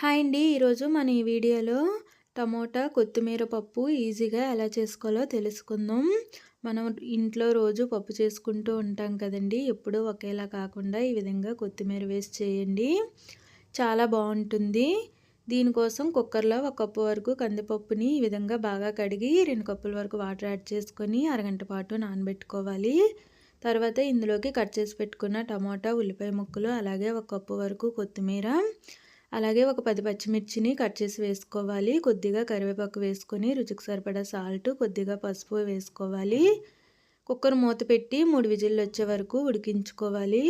Hi అండి. ఈరోజు మన ఈ వీడియోలో టమోటా కొత్తిమీర పప్పు ఈజీగా ఎలా చేసుకోవాలో తెలుసుకుందాం. మనం ఇంట్లో రోజు పప్పు చేసుకుంటూ ఉంటాం కదండి. ఎప్పుడూ ఒకేలా కాకుండా ఈ విధంగా కొత్తిమీర వేసి చేయండి. చాలా బాగుంటుంది. దీనికోసం కుక్కర్లో ఒక కప్పు వరకు కందిపప్పుని ఈ విధంగా బాగా కడిగి రెండు కప్పుల వరకు వాటర్ యాడ్ చేసుకొని అరగంట పాటు నానబెట్టుకోవాలి. తర్వాత ఇందులోకి కట్ చేసి పెట్టుకున్న టమాటా ఉల్లిపాయ ముక్కలు అలాగే ఒక కప్పు వరకు కొత్తిమీర అలాగే ఒక పది పచ్చిమిర్చిని కట్ చేసి వేసుకోవాలి. కొద్దిగా కరివేపాకు వేసుకొని రుచికి సరిపడా సాల్ట్ కొద్దిగా పసుపు వేసుకోవాలి. కుక్కర్ మూత పెట్టి మూడు విజిల్లు వచ్చే వరకు ఉడికించుకోవాలి.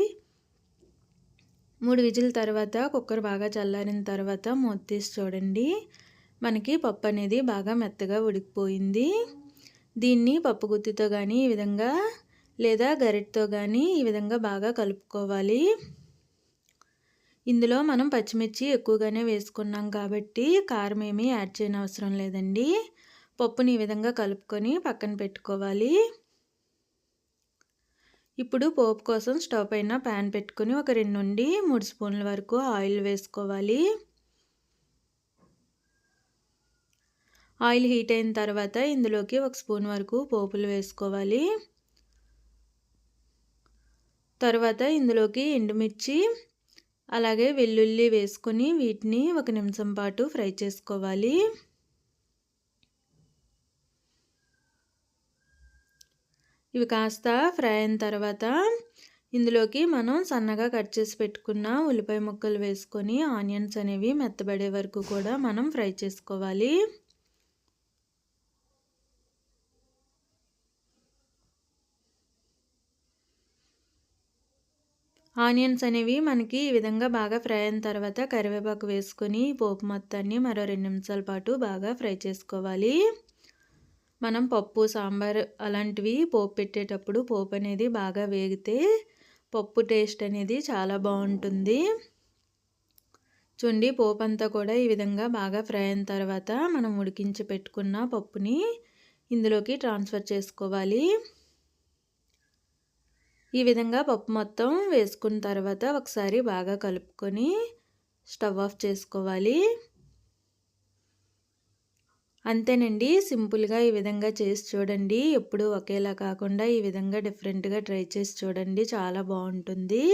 మూడు విజిల్ తర్వాత కుక్కర్ బాగా చల్లారిన తర్వాత మూత తీసి చూడండి. మనకి పప్పు అనేది బాగా మెత్తగా ఉడికిపోయింది. దీన్ని పప్పు గుత్తితో కానీ ఈ విధంగా లేదా గరిటతో కానీ ఈ విధంగా బాగా కలుపుకోవాలి. ఇందులో మనం పచ్చిమిర్చి ఎక్కువగానే వేసుకున్నాం కాబట్టి కారం ఏమీ యాడ్ చేయని అవసరం లేదండి. పప్పుని ఈ విధంగా కలుపుకొని పక్కన పెట్టుకోవాలి. ఇప్పుడు పోపు కోసం స్టవ్ పైన ప్యాన్ పెట్టుకుని ఒక రెండు నుండి మూడు స్పూన్ల వరకు ఆయిల్ వేసుకోవాలి. ఆయిల్ హీట్ అయిన తర్వాత ఇందులోకి ఒక స్పూన్ వరకు పోపులు వేసుకోవాలి. తర్వాత ఇందులోకి ఎండుమిర్చి అలాగే వెల్లుల్లి వేసుకొని వీటిని ఒక నిమిషం పాటు ఫ్రై చేసుకోవాలి. ఇవి కాస్త ఫ్రై అయిన తర్వాత ఇందులోకి మనం సన్నగా కట్ చేసి పెట్టుకున్న ఉల్లిపాయ ముక్కలు వేసుకొని ఆనియన్స్ అనేవి మెత్తబడే వరకు కూడా మనం ఫ్రై చేసుకోవాలి. ఆనియన్స్ అనేవి మనకి ఈ విధంగా బాగా ఫ్రై అయిన తర్వాత కరివేపాకు వేసుకొని పోపు మొత్తాన్ని మరో రెండు నిమిషాల పాటు బాగా ఫ్రై చేసుకోవాలి. మనం పప్పు సాంబార్ అలాంటివి పోపు పెట్టేటప్పుడు పోపు అనేది బాగా వేగితే పప్పు టేస్ట్ అనేది చాలా బాగుంటుంది. చూడండి పోపు అంతా కూడా ఈ విధంగా బాగా ఫ్రై అయిన తర్వాత మనం ఉడికించి పెట్టుకున్న పప్పుని ఇందులోకి ట్రాన్స్ఫర్ చేసుకోవాలి. ఈ విధంగా పప్పు మొత్తం వేసుకున్న తర్వాత ఒకసారి బాగా కలుపుకొని స్టవ్ ఆఫ్ చేసుకోవాలి. అంతేనండి సింపుల్గా ఈ విధంగా చేసి చూడండి. ఎప్పుడు ఒకేలా కాకుండా ఈ విధంగా డిఫరెంట్గా ట్రై చేసి చూడండి. చాలా బాగుంటుంది.